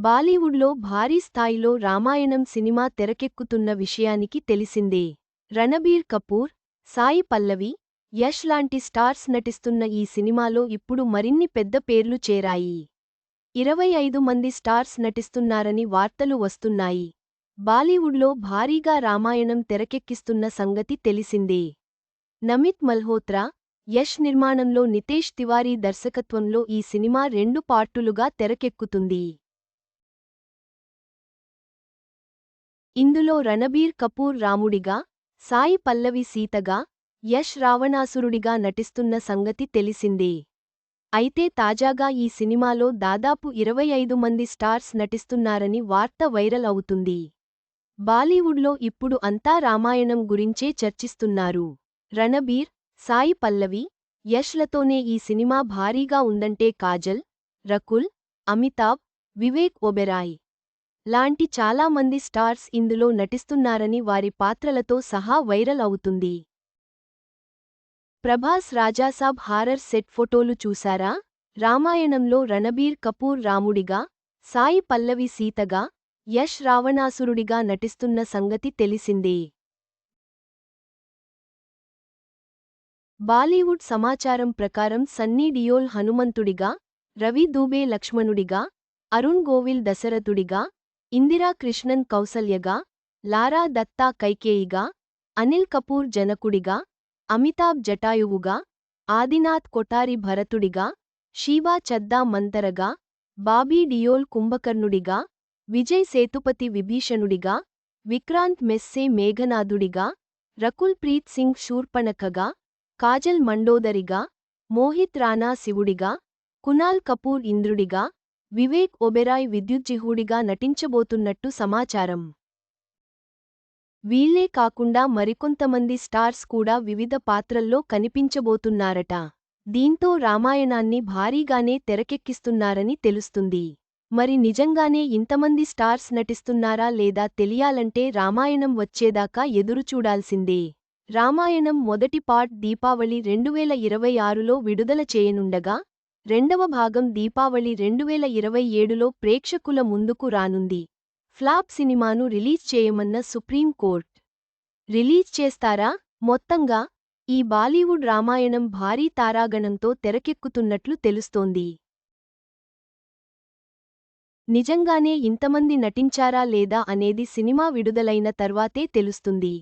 బాలీవుడ్లో భారీ స్థాయిలో రామాయణం సినిమా తెరకెక్కుతున్న విషయానికి తెలిసిందే. రణబీర్ కపూర్ సాయి పల్లవి యష్ లాంటి స్టార్స్ నటిస్తున్న ఈ సినిమాలో ఇప్పుడు మరిన్ని పెద్ద పేర్లు చేరాయి. ఇరవై ఐదు మంది స్టార్స్ నటిస్తున్నారని వార్తలు వస్తున్నాయి. బాలీవుడ్లో భారీగా రామాయణం తెరకెక్కిస్తున్న సంగతి తెలిసిందే. నమిత్ మల్హోత్రా యష్ నిర్మాణంలో నితేష్ తివారీ దర్శకత్వంలో ఈ సినిమా రెండు పార్టులుగా తెరకెక్కుతుంది. ఇందులో రణబీర్ కపూర్ రాముడిగా సాయి పల్లవి సీతగా యష్ రావణాసురుడిగా నటిస్తున్న సంగతి తెలిసిందే. అయితే తాజాగా ఈ సినిమాలో దాదాపు ఇరవై ఐదు మంది స్టార్స్ నటిస్తున్నారని వార్త వైరల్ అవుతుంది. బాలీవుడ్లో ఇప్పుడు అంతా రామాయణం గురించే చర్చిస్తున్నారు. రణబీర్ సాయి పల్లవి యష్లతోనే ఈ సినిమా భారీగా ఉందంటే కాజల్ రకుల్ అమితాబ్ వివేక్ ఒబెరాయ్ లాంటి చాలా మంది స్టార్స్ ఇందులో నటిస్తున్నారని వారి పాత్రలతో సహా వైరల్ అవుతుంది. ప్రభాస్ రాజాసాబ్ హారర్ సెట్ ఫోటోలు చూశారా? రామాయణంలో రణబీర్ కపూర్ రాముడిగా సాయి పల్లవి సీతగా యష్ రావణాసురుడిగా నటిస్తున్న సంగతి తెలిసిందే. బాలీవుడ్ సమాచారం ప్రకారం సన్నీ డియోల్ హనుమంతుడిగా రవి దూబే లక్ష్మణుడిగా అరుణ్ గోవిల్ దశరథుడిగా ఇందిరా కృష్ణన్ కౌసల్యగా లారా దత్తా కైకేయిగా అనిల్ కపూర్ జనకుడిగా అమితాబ్ జటాయువుగా ఆదినాథ్ కొటారి భరతుడిగా షీవా చద్దా మంతరగా బాబీ డియోల్ కుంభకర్ణుడిగా విజయ్ సేతుపతి విభీషణుడిగా విక్రాంత్ మెస్సే మేఘనాథుడిగా రకుల్ ప్రీత్ సింగ్ శూర్పణఖగా కాజల్ మండోదరిగా మోహిత్ రాణా శివుడిగా కునాల్ కపూర్ ఇంద్రుడిగా వివేక్ ఒబెరాయ్ విద్యుజ్జిహుడిగా నటించబోతున్నట్టు సమాచారం. వీళ్ళే కాకుండా మరికొంతమంది స్టార్స్ కూడా వివిధ పాత్రల్లో కనిపించబోతున్నారట. దీంతో రామాయణాన్ని భారీగానే తెరకెక్కిస్తున్నారని తెలుస్తుంది. మరి నిజంగానే ఇంతమంది స్టార్స్ నటిస్తున్నారా లేదా తెలియాలంటే రామాయణం వచ్చేదాకా ఎదురుచూడాల్సిందే. రామాయణం మొదటి పార్ట్ దీపావళి రెండువేల ఇరవై ఆరులో విడుదల చేయనుండగా రెండవ భాగం దీపావళి రెండువేల ఇరవై ఏడులో ప్రేక్షకుల ముందుకు రానుంది. ఫ్లాప్ సినిమాను రిలీజ్ చేయమన్న సుప్రీంకోర్ట్ రిలీజ్ చేస్తారా? మొత్తంగా? ఈ బాలీవుడ్ రామాయణం భారీ తారాగణంతో తెరకెక్కుతున్నట్లు తెలుస్తోంది. నిజంగానే ఇంతమంది నటించారా లేదా అనేది సినిమా విడుదలైన తర్వాతే తెలుస్తుంది.